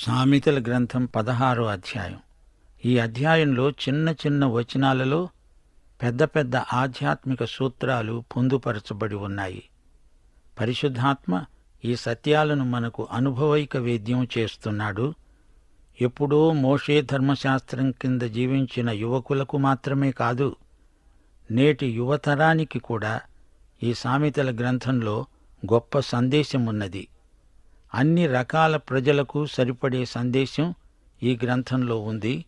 సామెతల గ్రంథం పదహారో అధ్యాయం. ఈ అధ్యాయంలో చిన్న చిన్న వచనాలలో పెద్ద పెద్ద ఆధ్యాత్మిక సూత్రాలు పొందుపరచబడి ఉన్నాయి. పరిశుద్ధాత్మ ఈ సత్యాలను మనకు అనుభవైక వేద్యం చేస్తున్నాడు. ఎప్పుడో మోషే ధర్మశాస్త్రం కింద జీవించిన యువకులకు మాత్రమే కాదు నేటి యువతరానికి కూడా ఈ సామెతల గ్రంథంలో గొప్ప సందేశం ఉన్నది అన్ని రకాల ప్రజలకు సరిపడే సందేశం ఈ గ్రంథంలో ఉంది.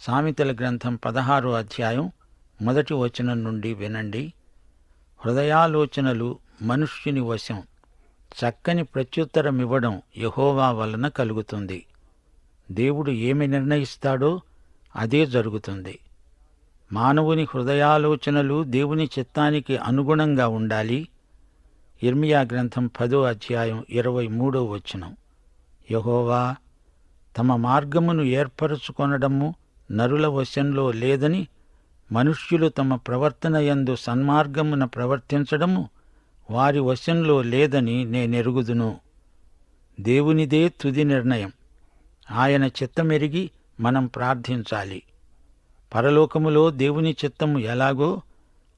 సామెతల గ్రంథం పదహారో అధ్యాయం మొదటి వచనం నుండి వినండి. హృదయాలోచనలు మనుష్యుని వశం చక్కని ప్రత్యుత్తరమివ్వడం యహోవా వలన కలుగుతుంది. దేవుడు ఏమి నిర్ణయిస్తాడో అదే జరుగుతుంది. మానవుని హృదయాలోచనలు దేవుని చిత్తానికి అనుగుణంగా ఉండాలి. ఇర్మియా గ్రంథం పదో అధ్యాయం ఇరవై మూడో వచనం. యహోవా తమ మార్గమును ఏర్పరచుకొనడము నరుల వశంలో లేదని మనుష్యులు తమ ప్రవర్తన యందు సన్మార్గమున ప్రవర్తించడము వారి వశంలో లేదని నేనెరుగుదును దేవునిదే తుది నిర్ణయం. ఆయన చిత్తమెరిగి మనం ప్రార్థించాలి. పరలోకములో దేవుని చిత్తము ఎలాగో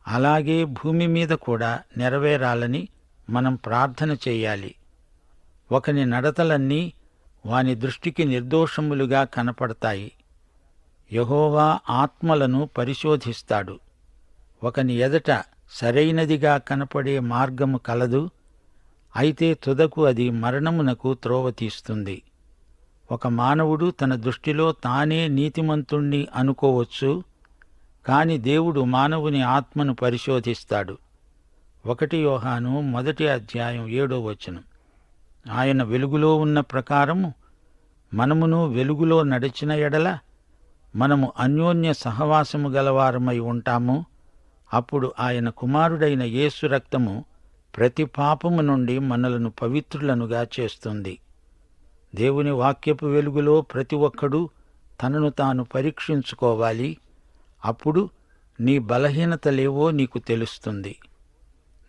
అలాగే భూమి మీద కూడా నెరవేరాలని మనం ప్రార్థన చేయాలి. ఒకని నడతలన్నీ వాని దృష్టికి నిర్దోషములుగా కనపడతాయి. యహోవా ఆత్మలను పరిశోధిస్తాడు. ఒకని ఎదట సరైనదిగా కనపడే మార్గము కలదు. అయితే తుదకు అది మరణమునకు త్రోవ తీస్తుంది. ఒక మానవుడు తన దృష్టిలో తానే నీతిమంతుణ్ణి అనుకోవచ్చు. కాని దేవుడు మానవుని ఆత్మను పరిశోధిస్తాడు. ఒకటి యోహాను మొదటి అధ్యాయం ఏడో వచనం. ఆయన వెలుగులో ఉన్న ప్రకారము మనమును వెలుగులో నడిచిన ఎడల మనము అన్యోన్య సహవాసము గలవారమై ఉంటాము. అప్పుడు ఆయన కుమారుడైన యేసు రక్తము ప్రతి పాపము నుండి మనలను పవిత్రులనుగా చేస్తుంది. దేవుని వాక్యపు వెలుగులో ప్రతి ఒక్కడూ తనను తాను పరీక్షించుకోవాలి. అప్పుడు నీ బలహీనతలేవో నీకు తెలుస్తుంది.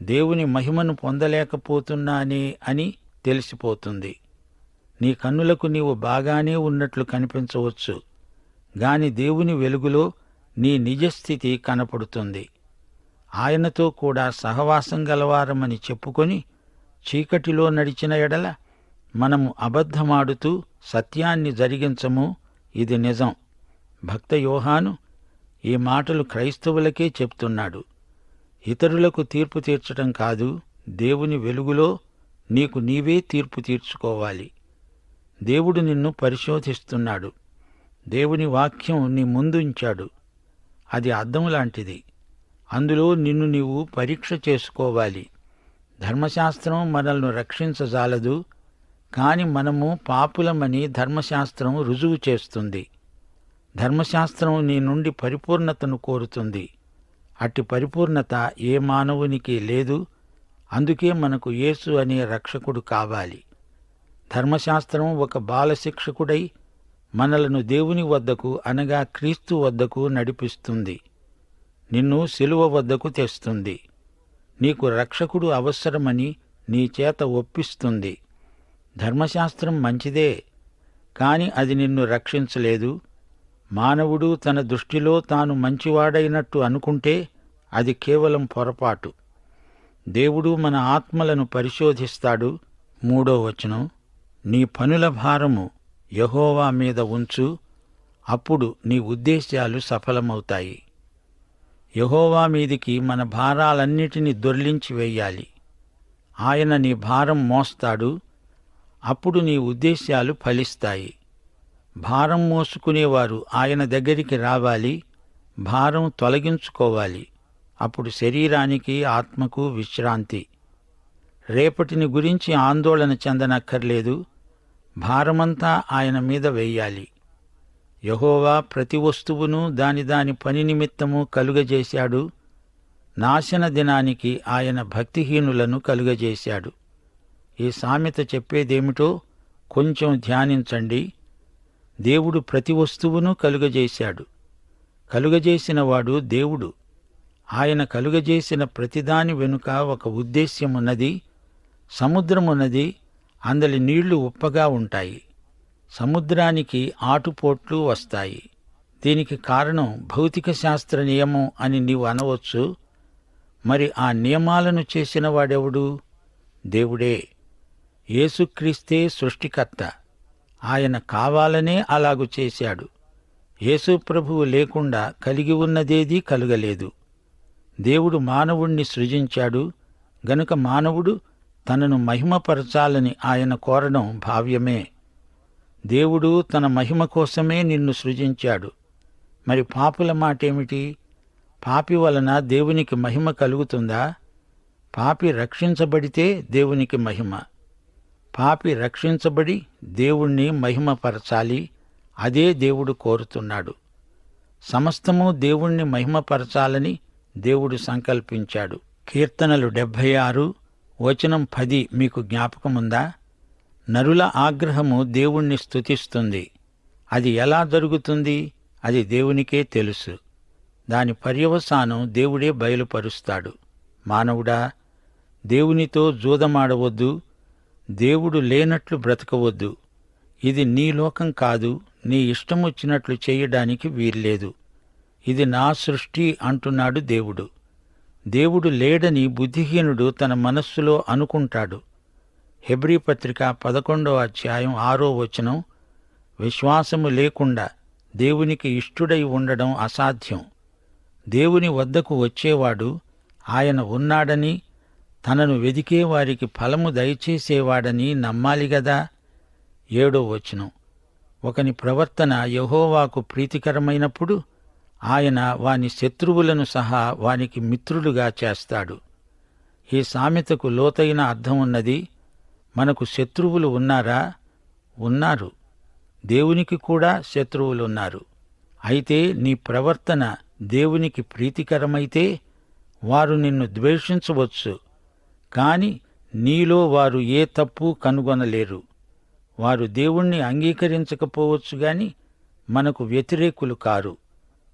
దేవుని మహిమను పొందలేకపోతున్నానే అని తెలిసిపోతుంది. నీ కన్నులకు నీవు బాగానే ఉన్నట్లు కనిపించవచ్చు. గాని దేవుని వెలుగులో నీ నిజస్థితి కనపడుతుంది. ఆయనతో కూడా సహవాసం గలవారమని చెప్పుకొని చీకటిలో నడిచిన ఎడల మనము అబద్ధమాడుతూ సత్యాన్ని జరిగించము ఇది నిజం. భక్త యోహాను ఈ మాటలు క్రైస్తవులకే చెప్తున్నాడు. ఇతరులకు తీర్పు తీర్చటం కాదు దేవుని వెలుగులో నీకు నీవే తీర్పు తీర్చుకోవాలి. దేవుడు నిన్ను పరిశోధిస్తున్నాడు. దేవుని వాక్యం నీ ముందుంచాడు అది అద్దం లాంటిది. అందులో నిన్ను నీవు పరీక్ష చేసుకోవాలి. ధర్మశాస్త్రం మనల్ని రక్షించజాలదు కాని మనము పాపులమని ధర్మశాస్త్రం రుజువు చేస్తుంది. ధర్మశాస్త్రం నీ నుండి పరిపూర్ణతను కోరుతుంది. అట్టి పరిపూర్ణత ఏ మానవునికి లేదు. అందుకే మనకు యేసు అనే రక్షకుడు కావాలి. ధర్మశాస్త్రం ఒక బాలశిక్షకుడై మనలను దేవుని వద్దకు అనగా క్రీస్తు వద్దకు నడిపిస్తుంది. నిన్ను శిలువ వద్దకు తెస్తుంది. నీకు రక్షకుడు అవసరమని నీ చేత ఒప్పిస్తుంది. ధర్మశాస్త్రం మంచిదే కాని అది నిన్ను రక్షించలేదు. మానవుడు తన దృష్టిలో తాను మంచివాడైనట్టు అనుకుంటే అది కేవలం పొరపాటు. దేవుడు మన ఆత్మలను పరిశోధిస్తాడు. మూడో వచనం నీ పనుల భారము యహోవా మీద ఉంచు అప్పుడు నీ ఉద్దేశ్యాలు సఫలమవుతాయి. యహోవా మీదికి మన భారాలన్నిటినీ దొర్లించి వెయ్యాలి ఆయన నీ భారం మోస్తాడు అప్పుడు నీ ఉద్దేశ్యాలు ఫలిస్తాయి. భారం మోసుకునేవారు ఆయన దగ్గరికి రావాలి భారం తొలగించుకోవాలి. అప్పుడు శరీరానికి ఆత్మకు విశ్రాంతి. రేపటిని గురించి ఆందోళన చెందనక్కర్లేదు భారమంతా ఆయన మీద వెయ్యాలి యహోవా ప్రతి వస్తువును దాని దాని పని నిమిత్తము కలుగజేశాడు. నాశన దినానికి ఆయన భక్తిహీనులను కలుగజేశాడు. ఈ సామెత చెప్పేదేమిటో కొంచెం ధ్యానించండి. దేవుడు ప్రతి వస్తువును కలుగజేశాడు. కలుగజేసినవాడు దేవుడు. ఆయన కలుగజేసిన ప్రతిదాని వెనుక ఒక ఉద్దేశ్యమున్నది సముద్రమున్నది అందలి నీళ్ళు ఉప్పగా ఉంటాయి. సముద్రానికి ఆటుపోట్లు వస్తాయి. దీనికి కారణం భౌతిక శాస్త్ర నియమం అని నీవు అనవచ్చు. మరి ఆ నియమాలను చేసిన వాడెవడు? దేవుడే. యేసుక్రీస్తే సృష్టికర్త. ఆయన కావాలనే అలాగు చేశాడు. యేసు ప్రభువు లేకుండా కలిగి ఉన్నదేదీ కలుగలేదు. దేవుడు మానవుణ్ణి సృజించాడు. గనుక మానవుడు తనను మహిమపరచాలని ఆయన కోరడం భావ్యమే. దేవుడు తన మహిమ కోసమే నిన్ను సృజించాడు. మరి పాపుల మాటేమిటి? పాపి వలన దేవునికి మహిమ కలుగుతుందా? పాపి రక్షించబడితే దేవునికి మహిమ. పాపి రక్షించబడి దేవుణ్ణి మహిమపరచాలి అదే దేవుడు కోరుతున్నాడు. సమస్తము దేవుణ్ణి మహిమపరచాలని దేవుడు సంకల్పించాడు. కీర్తనలు డెబ్భై ఆరు వచనం పది మీకు జ్ఞాపకముందా? నరుల ఆగ్రహము దేవుణ్ణి స్తుతిస్తుంది. అది ఎలా జరుగుతుంది? అది దేవునికే తెలుసు. దాని పర్యవసానం దేవుడే బయలుపరుస్తాడు. మానవుడా దేవునితో జూదమాడవద్దు దేవుడు లేనట్లు బ్రతకవద్దు. ఇది నీ లోకం కాదు నీ ఇష్టమొచ్చినట్లు చేయడానికి వీల్లేదు. ఇది నా సృష్టి అంటున్నాడు దేవుడు. దేవుడు లేడని బుద్ధిహీనుడు తన మనస్సులో అనుకుంటాడు. హెబ్రీ పత్రిక పదకొండో అధ్యాయం ఆరో వచనం విశ్వాసము లేకుండా దేవునికి ఇష్టుడై ఉండడం అసాధ్యం. దేవుని వద్దకు వచ్చేవాడు ఆయన ఉన్నాడని తనను వెదికే వారికి ఫలము దయచేసేవాడని నమ్మాలి గదా? ఏడో వచనం. ఒకని ప్రవర్తన యహోవాకు ప్రీతికరమైనప్పుడు ఆయన వాని శత్రువులను సహా వానికి మిత్రులుగా చేస్తాడు. ఈ సామెతకు లోతైన అర్థం ఉన్నది మనకు శత్రువులు ఉన్నారా? ఉన్నారు. దేవునికి కూడా శత్రువులున్నారు. అయితే నీ ప్రవర్తన దేవునికి ప్రీతికరమైతే వారు నిన్ను ద్వేషించవచ్చు. కాని నీలో వారు ఏ తప్పు కనుగొనలేరు. వారు దేవుణ్ణి అంగీకరించకపోవచ్చు గాని మనకు వ్యతిరేకులు కారు.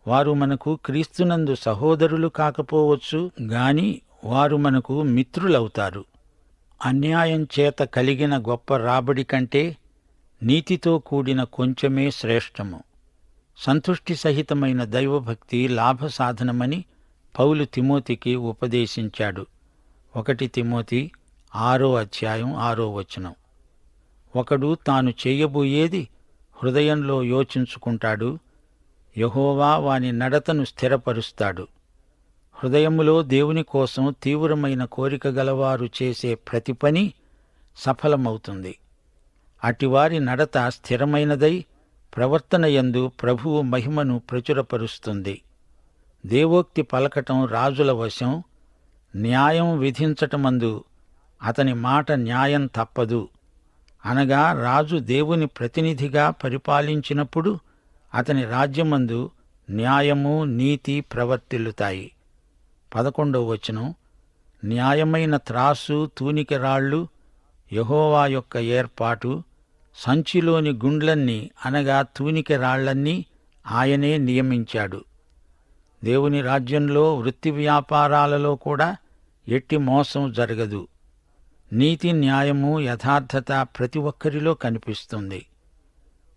వారు మనకు క్రీస్తునందు సహోదరులు కాకపోవచ్చు గాని వారు మనకు మిత్రులవుతారు. అన్యాయం చేత కలిగిన గొప్ప రాబడి కంటే నీతితో కూడిన కొంచెమే శ్రేష్టము. సంతుష్టి సహితమైన దైవభక్తి లాభసాధనమని పౌలు తిమోతికి ఉపదేశించాడు. ఒకటి తిమోతి ఆరో అధ్యాయం ఆరో వచనం. ఒకడు తాను చేయబోయేది హృదయంలో యోచించుకుంటాడు యహోవా వాని నడతను స్థిరపరుస్తాడు. హృదయములో దేవుని కోసం తీవ్రమైన కోరిక గలవారు చేసే ప్రతి పని సఫలమవుతుంది. అటివారి నడత స్థిరమైనదై ప్రవర్తన యందు ప్రభువు మహిమను ప్రచురపరుస్తుంది. దేవోక్తి పలకటం రాజుల వశం న్యాయం విధించటమందు అతని మాట న్యాయం తప్పదు. అనగా రాజు దేవుని ప్రతినిధిగా పరిపాలించినప్పుడు అతని రాజ్యమందు న్యాయము నీతి ప్రవర్తిల్లుతాయి. పదకొండవ వచనం. న్యాయమైన త్రాసు తూనికరాళ్ళు యహోవా యొక్క ఏర్పాటు సంచిలోని గుండ్లన్నీ అనగా తూనికరాళ్ళన్నీ ఆయనే నియమించాడు. దేవుని రాజ్యంలో వృత్తి వ్యాపారాలలో కూడా ఎట్టి మోసం జరగదు. నీతి న్యాయము యథార్థత ప్రతి ఒక్కరిలో కనిపిస్తుంది.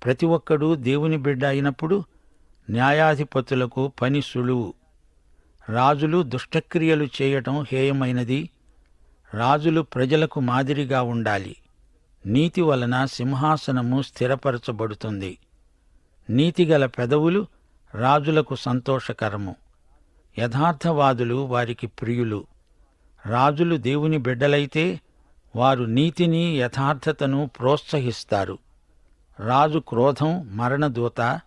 ప్రతి ఒక్కడూ దేవుని బిడ్డ అయినప్పుడు న్యాయాధిపతులకు పని సులువు. రాజులు దుష్టక్రియలు చేయటం హేయమైనది. రాజులు ప్రజలకు మాదిరిగా ఉండాలి. నీతి వలన సింహాసనము స్థిరపరచబడుతుంది. నీతిగల పెదవులు రాజులకు సంతోషకరము. యథార్థవాదులు వారికి ప్రియులు. రాజులు దేవుని బిడ్డలైతే వారు నీతిని యథార్థతను ప్రోత్సహిస్తారు. రాజు క్రోధం మరణదూత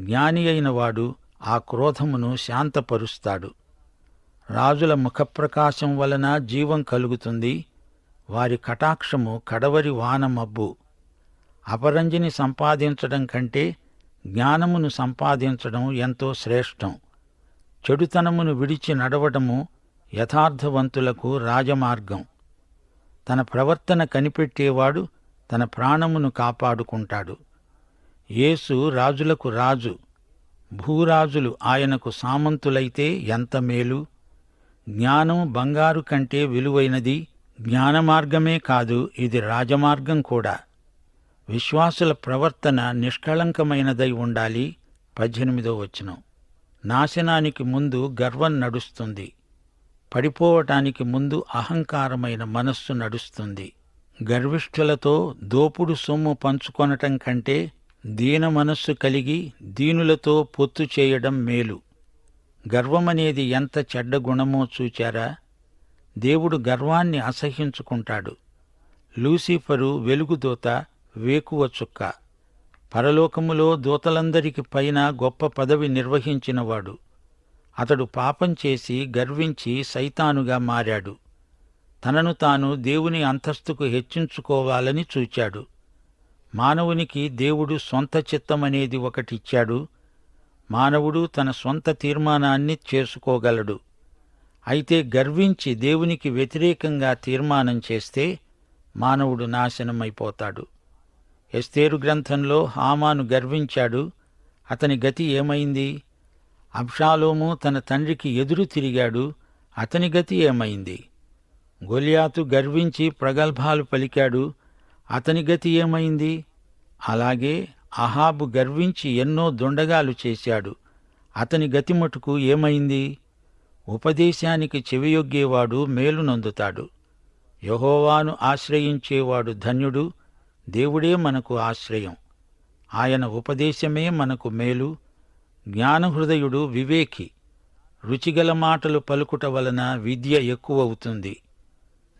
జ్ఞాని అయినవాడు ఆ క్రోధమును శాంతపరుస్తాడు. రాజుల ముఖప్రకాశం వలన జీవం కలుగుతుంది. వారి కటాక్షము కడవరి వానమబ్బు. అపరంజిని సంపాదించడం కంటే జ్ఞానమును సంపాదించడం ఎంతో శ్రేష్టం. చెడుతనమును విడిచి నడవడము యథార్థవంతులకు రాజమార్గం. తన ప్రవర్తన కనిపెట్టేవాడు తన ప్రాణమును కాపాడుకుంటాడు. యేసు రాజులకు రాజు భూరాజులు ఆయనకు సామంతులైతే ఎంత మేలు? జ్ఞానం బంగారు కంటే విలువైనది జ్ఞానమార్గమే కాదు ఇది రాజమార్గం కూడా. విశ్వాసుల ప్రవర్తన నిష్కళంకమైనదై ఉండాలి. పద్దెనిమిదో వచనం. నాశనానికి ముందు గర్వం నడుస్తుంది. పడిపోవటానికి ముందు అహంకారమైన మనస్సు నడుస్తుంది. గర్విష్ఠులతో దోపుడు సొమ్ము పంచుకొనటం కంటే దీన మనస్సు కలిగి దీనులతో పొత్తు చేయడం మేలు. గర్వమనేది ఎంత చెడ్డ గుణమో చూచారా? దేవుడు గర్వాన్ని అసహ్యించుకుంటాడు లూసిఫరు వెలుగుదూత వేకువ చుక్క. పరలోకములో దూతలందరికి పైన గొప్ప పదవి నిర్వహించినవాడు. అతడు పాపం చేసి గర్వించి సైతానుగా మారాడు. తనను తాను దేవుని అంతస్తుకు హెచ్చించుకోవాలని చూచాడు. మానవునికి దేవుడు సొంత చిత్తమనేది ఒకటిచ్చాడు. మానవుడు తన సొంత తీర్మానాన్ని చేసుకోగలడు. అయితే గర్వించి దేవునికి వ్యతిరేకంగా తీర్మానం చేస్తే మానవుడు నాశనమైపోతాడు. ఎస్తేరు గ్రంథంలో హామాను గర్వించాడు. అతని గతి ఏమైంది? అబ్షాలోము తన తండ్రికి ఎదురు తిరిగాడు. అతని గతి ఏమైంది? గొలియాతు గర్వించి ప్రగల్భాలు పలికాడు. అతని గతి ఏమైంది? అలాగే అహాబు గర్వించి ఎన్నో దుండగాలు చేశాడు. అతని గతి మటుకు ఏమైంది? ఉపదేశానికి చెవియొగ్గేవాడు మేలునొందుతాడు యహోవాను ఆశ్రయించేవాడు ధన్యుడు. దేవుడే మనకు ఆశ్రయం. ఆయన ఉపదేశమే మనకు మేలు. జ్ఞానహృదయుడు వివేకి రుచిగల మాటలు పలుకుట వలన విద్య ఎక్కువవుతుంది.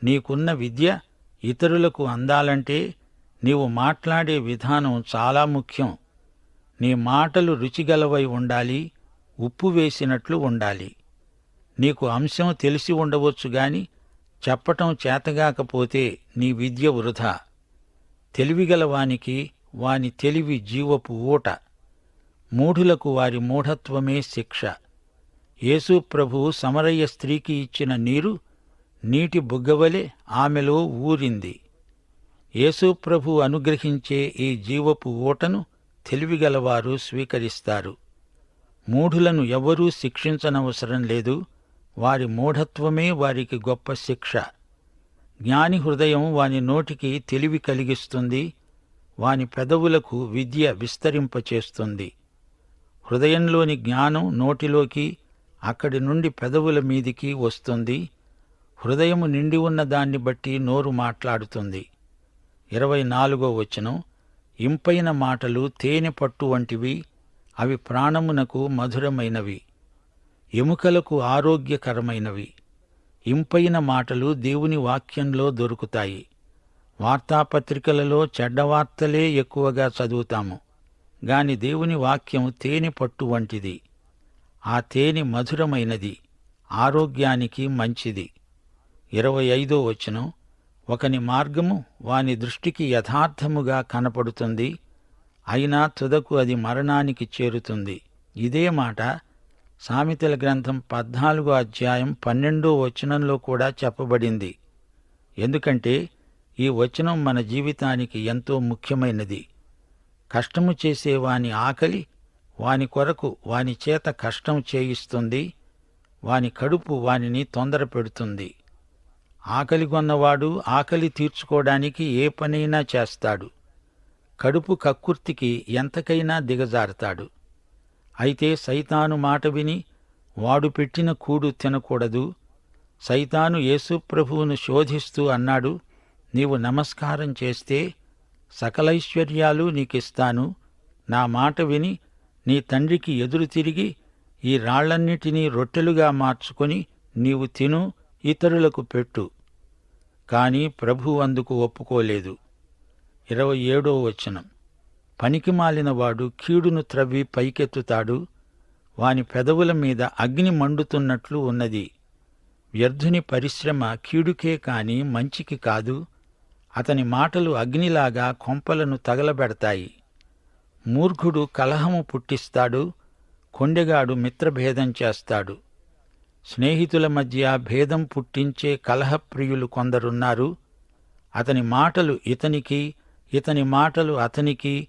నీకున్న విద్య ఇతరులకు అందాలంటే నీవు మాట్లాడే విధానం చాలా ముఖ్యం. నీ మాటలు రుచిగలవై ఉండాలి ఉప్పు వేసినట్లు ఉండాలి. నీకు అంశం తెలిసి ఉండవచ్చు గాని చెప్పటం చేతగాకపోతే నీ విద్య వృధా. తెలివిగలవానికి వాని తెలివి జీవపు ఊట. మూఢులకు వారి మూఢత్వమే శిక్ష. యేసు సమరయ్య స్త్రీకి ఇచ్చిన నీరు నీటి బుగ్గవలె ఆమెలో ఊరింది. యేసు ప్రభు అనుగ్రహించే ఈ జీవపు ఊటను తెలివిగలవారు స్వీకరిస్తారు. మూఢులను ఎవరూ శిక్షించనవసరం లేదు. వారి మూఢత్వమే వారికి గొప్ప శిక్ష. జ్ఞాని హృదయం వాని నోటికి తెలివి కలిగిస్తుంది. వాని పెదవులకు విద్య విస్తరింపచేస్తుంది. హృదయంలోని జ్ఞానం నోటిలోకి అక్కడి నుండి పెదవుల మీదికి వస్తుంది. హృదయము నిండి ఉన్న దాన్ని బట్టి నోరు మాట్లాడుతుంది. ఇరవై నాలుగో వచనం. ఇంపైన మాటలు తేనె పట్టు వంటివి అవి ప్రాణమునకు మధురమైనవి. ఎముకలకు ఆరోగ్యకరమైనవి. ఇంపైన మాటలు దేవుని వాక్యంలో దొరుకుతాయి. వార్తాపత్రికలలో చెడ్డవార్తలే ఎక్కువగా చదువుతాము. గాని దేవుని వాక్యం తేనె పట్టు వంటిది. ఆ తేనె మధురమైనది ఆరోగ్యానికి మంచిది. ఇరవై ఐదో వచనం ఒకని మార్గము వాని దృష్టికి యథార్థముగా కనపడుతుంది అయినా తుదకు అది మరణానికి చేరుతుంది. ఇదే మాట సామెతల గ్రంథం పద్నాలుగో అధ్యాయం పన్నెండో వచనంలో కూడా చెప్పబడింది. ఎందుకంటే ఈ వచనం మన జీవితానికి ఎంతో ముఖ్యమైనది. కష్టము చేసే వాని ఆకలి వాని కొరకు వాని చేత కష్టం చేయిస్తుంది వాని కడుపు వానిని తొందర పెడుతుంది ఆకలి కొన్నవాడు ఆకలి తీర్చుకోవడానికి ఏ పనైనా చేస్తాడు. కడుపు కక్కుర్తికి ఎంతకైనా దిగజారుతాడు. అయితే సైతాను మాట విని వాడు పెట్టిన కూడు తినకూడదు. సైతాను యేసుప్రభువును శోధిస్తూ అన్నాడు నీవు నమస్కారం చేస్తే సకలైశ్వర్యాలు నీకిస్తాను. నా మాట విని నీ తండ్రికి ఎదురు తిరిగి ఈ రాళ్ళన్నిటినీ రొట్టెలుగా మార్చుకొని నీవు తిను ఇతరులకు పెట్టు. కాని ప్రభు అందుకు ఒప్పుకోలేదు. ఇరవై ఏడో వచనం. పనికిమాలినవాడు కీడును త్రవ్వి పైకెత్తుతాడు. వాని పెదవుల మీద అగ్ని మండుతున్నట్లు ఉన్నది. వ్యర్థుని పరిశ్రమ కీడుకే కాని మంచికి కాదు. అతని మాటలు అగ్నిలాగా కొంపలను తగలబెడతాయి. మూర్ఖుడు కలహము పుట్టిస్తాడు కొండెగాడు మిత్రభేదం చేస్తాడు. స్నేహితుల మధ్య భేదం పుట్టించే కలహప్రియులు కొందరున్నారు. అతని మాటలు ఇతనికి ఇతని మాటలు అతనికి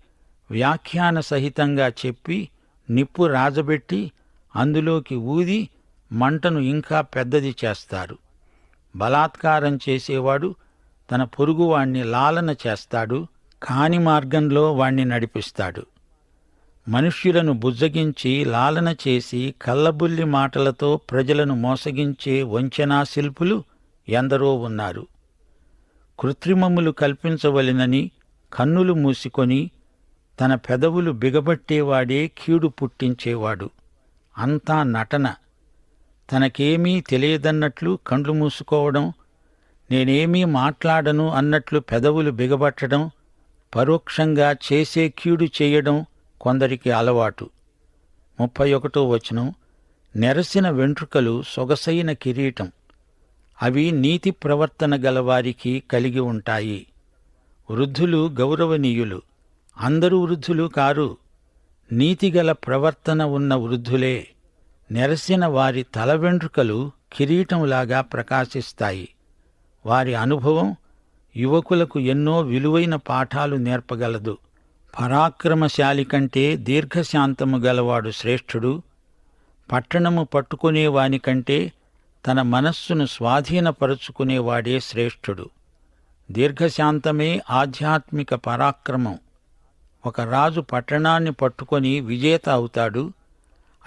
వ్యాఖ్యాన సహితంగా చెప్పి నిప్పు రాజబెట్టి అందులోకి ఊది మంటను ఇంకా పెద్దది చేస్తారు. బలాత్కారం చేసేవాడు తన పొరుగువాణ్ణి లాలన చేస్తాడు కాని మార్గంలో వాణ్ణి నడిపిస్తాడు. మనుష్యులను బుజ్జగించి లాలన చేసి కల్లబుల్లి మాటలతో ప్రజలను మోసగించే వంచనా శిల్పులు ఎందరో ఉన్నారు. కృత్రిమములు కల్పించవలెనని కన్నులు మూసుకొని తన పెదవులు బిగబట్టేవాడే కీడు పుట్టించేవాడు. అంతా నటన. తనకేమీ తెలియదన్నట్లు కండ్లు మూసుకోవడం నేనేమీ మాట్లాడను అన్నట్లు పెదవులు బిగబట్టడం పరోక్షంగా చేసే కీడు చేయడం కొందరికి అలవాటు. ముప్పై ఒకటో వచనం నెరసిన వెంట్రుకలు సొగసైన కిరీటం. అవి నీతి ప్రవర్తన గలవారికి కలిగి ఉంటాయి. వృద్ధులు గౌరవనీయులు అందరూ వృద్ధులు కారు. నీతిగల ప్రవర్తన ఉన్న వృద్ధులే నెరసిన వారి తల వెంట్రుకలు కిరీటంలాగా ప్రకాశిస్తాయి. వారి అనుభవం యువకులకు ఎన్నో విలువైన పాఠాలు నేర్పగలదు. పరాక్రమశాలి కంటే దీర్ఘశాంతము గలవాడు శ్రేష్ఠుడు. పట్టణము పట్టుకునేవానికంటే తన మనస్సును స్వాధీనపరుచుకునేవాడే శ్రేష్ఠుడు. దీర్ఘశాంతమే ఆధ్యాత్మిక పరాక్రమం. ఒక రాజు పట్టణాన్ని పట్టుకొని విజేత అవుతాడు.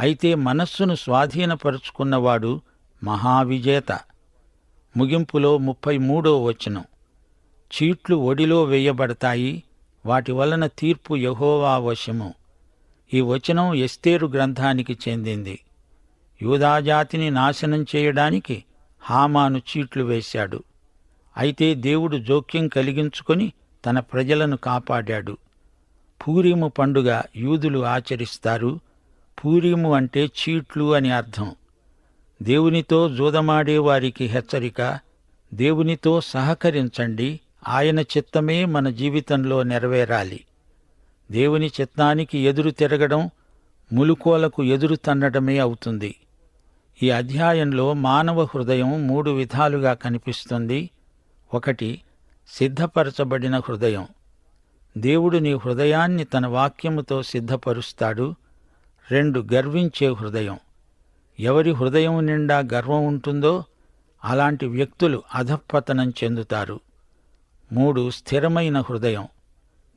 అయితే మనస్సును స్వాధీనపరుచుకున్నవాడు మహావిజేత. ముగింపులో ముప్పై మూడో వచనం. చీట్లు ఒడిలో వేయబడతాయి వాటి వలన తీర్పు యహోవా వశము. ఈ వచనం ఎస్తేరు గ్రంథానికి చెందింది. యూదాజాతిని నాశనం చేయడానికి హామాను చీట్లు వేశాడు. అయితే దేవుడు జోక్యం కలిగించుకొని తన ప్రజలను కాపాడాడు. పూరీము పండుగ యూదులు ఆచరిస్తారు. పూరీము అంటే చీట్లు అని అర్థం. దేవునితో జూదమాడే వారికి హెచ్చరిక దేవునితో సహకరించండి ఆయన చిత్తమే మన జీవితంలో నెరవేరాలి. దేవుని చిత్తానికి ఎదురు తిరగడం ములుకోలకు ఎదురు తన్నడమే అవుతుంది. ఈ అధ్యాయంలో మానవ హృదయం మూడు విధాలుగా కనిపిస్తుంది. ఒకటి సిద్ధపరచబడిన హృదయం. దేవుడు నీ హృదయాన్ని తన వాక్యముతో సిద్ధపరుస్తాడు. రెండు గర్వించే హృదయం. ఎవరి హృదయం నిండా గర్వం ఉంటుందో అలాంటి వ్యక్తులు అధఃపతనం చెందుతారు. మూడు స్థిరమైన హృదయం.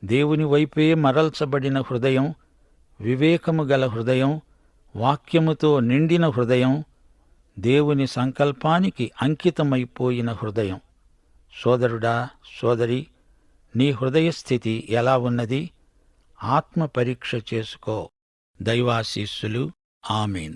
దేవుని వైపే మరల్చబడిన హృదయం వివేకము గల హృదయం వాక్యముతో నిండిన హృదయం దేవుని సంకల్పానికి అంకితమైపోయిన హృదయం. సోదరుడా సోదరి నీ హృదయ స్థితి ఎలా ఉన్నది? ఆత్మ పరీక్ష చేసుకో. దైవాశీస్సులు. ఆమెన్.